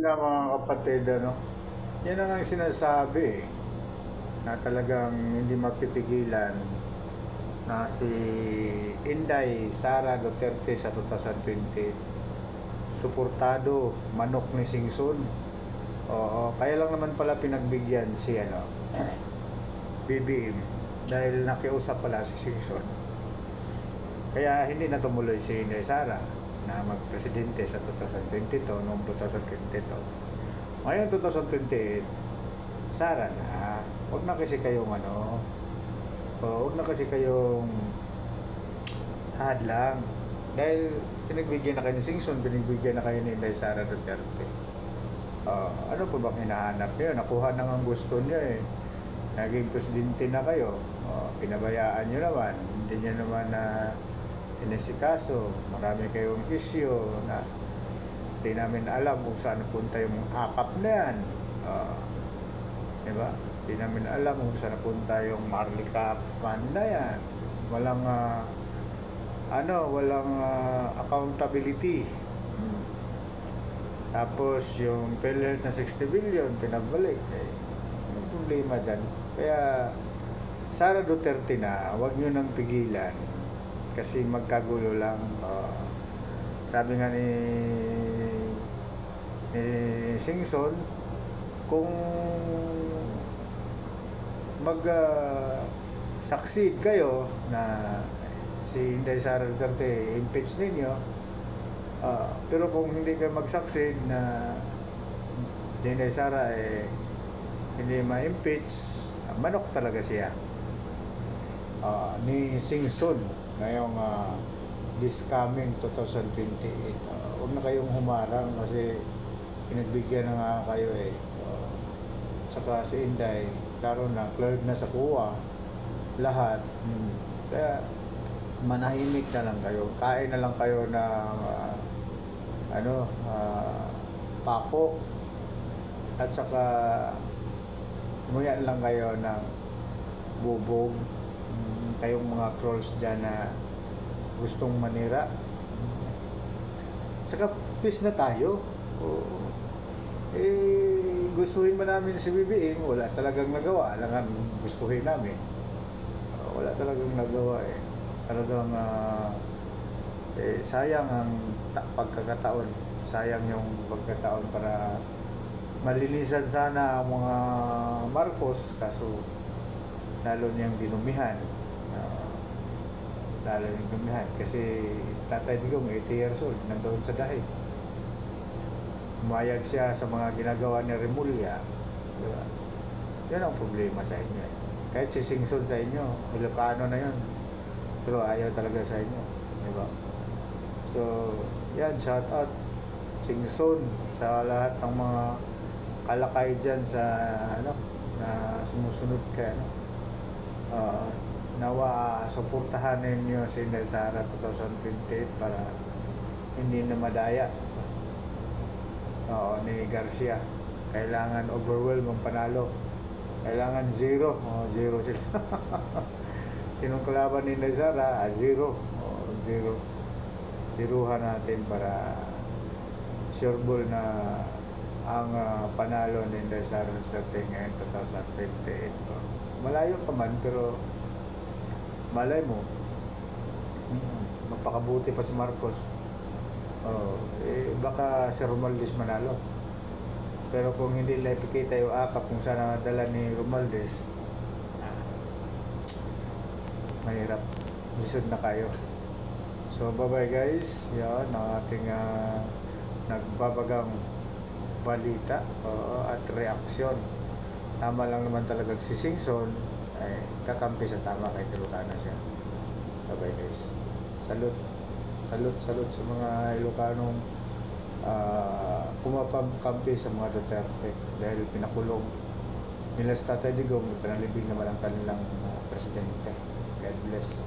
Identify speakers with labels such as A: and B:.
A: na mga kapatid, ano, yan ang ang sinasabi eh, na talagang hindi mapipigilan na si Inday Sara Duterte sa 2020 suportado manok ni Singson. Oo, kaya lang naman pala pinagbigyan si ano BBM dahil nakiusap pala si Singson. Kaya hindi na tumuloy si Inday Sara na magpresidente sa 2022 noong 2022. Ngayon 2028, Sara na. Huwag na kasi kayong ano, o, huwag na kasi kayong hadlang. Dahil pinagbigyan na kayo ni Singson, pinagbigyan na kayo ni Inday Sara Duterte. Ah, ano po bang hinahanap niyo? Nakuha na ang gusto niya eh. Naging presidente na kayo. Ah, pinabayaan niyo naman. Hindi niyo naman na inisikaso. Marami kayong issue na hindi namin alam kung saan punta yung akap na yan. Ah, di ba? Hindi namin alam kung saan punta yung Marlica Fund na yan. Walang ah, ano, walang ah, accountability. Hmm. Tapos yung PhilHealth na 60 billion, pinabalik. Eh, anong problema dyan? Kaya, Sara Duterte na, huwag nyo nang pigilan. Kasi magkagulo lang. Ah, sabi nga ni, ni Singson, kung mag ah, succeed kayo na si Inday Sara Duterte impeach ninyo, Ah, pero kung hindi kayo mag-succeed na Dinday Sara eh hindi ma-impeach, ah, manok talaga siya. Ah, ni Sing Sun ngayong ah, this coming 2028. Ah, huwag na kayong humarang kasi pinagbigyan na nga kayo eh. Ah, tsaka si Inday, klaro na, cleared na sa kuwa lahat. Hmm. Kaya manahimik na lang kayo. Kain na lang kayo ng ah, ano, ah, pako at saka nguyan lang kayo ng bubog kayong mga trolls dyan na gustong manira. Saka peace na tayo Oo. eh gustuhin ba namin si BBM wala talagang nagawa. Alangan gustuhin namin. Ah, wala talagang nagawa eh. Talagang ah, eh, sayang ang ta- pagkakataon. Sayang yung pagkataon para malinisan sana ang mga Marcos kaso lalo niyang dinumihan lalo niyang dinumihan kasi tatay Digong 80 years old nandoon sa dahig umayag siya sa mga ginagawa ni Remulla di ba? yan ang problema sa inyo eh. kahit si Singson sa inyo Ilocano na yun pero ayaw talaga sa inyo di ba? so yan shout out Singson sa lahat ng mga kalakay dyan sa ano na sumusunod kay ano uh, nawa suportahan ninyo si Inday Sara 2028 para hindi na madaya. Oo, ni Garcia. Kailangan overwhelm ang panalo. Kailangan zero. Oh, zero sila. Sinong kalaban ni Inday Sara? Ah, zero. Oh, zero. Diruhan natin para sure na ang ah, panalo ni Inday Sara Duterte ngayon 2028. Oh. Malayo pa man pero malay mo mm, magpakabuti pa si Marcos. Oh, eh, baka si Romualdez manalo. Pero kung hindi nila ipikita yung akap kung saan dala ni Romualdez, ah, mahirap. Lisod na kayo. So, bye-bye guys. Yan, ang ating ah, nagbabagang balita oo, at reaksyon. Tama lang naman talagang si Singson ay kakampi sa tama kay Ilocano siya. Bye-bye guys. Salute. Salute, salute sa mga Ilocanong uh, kumapamkampi sa mga Duterte dahil pinakulong nila sa Tatay Digong, pinalibing naman ang kanilang ah, presidente. God bless.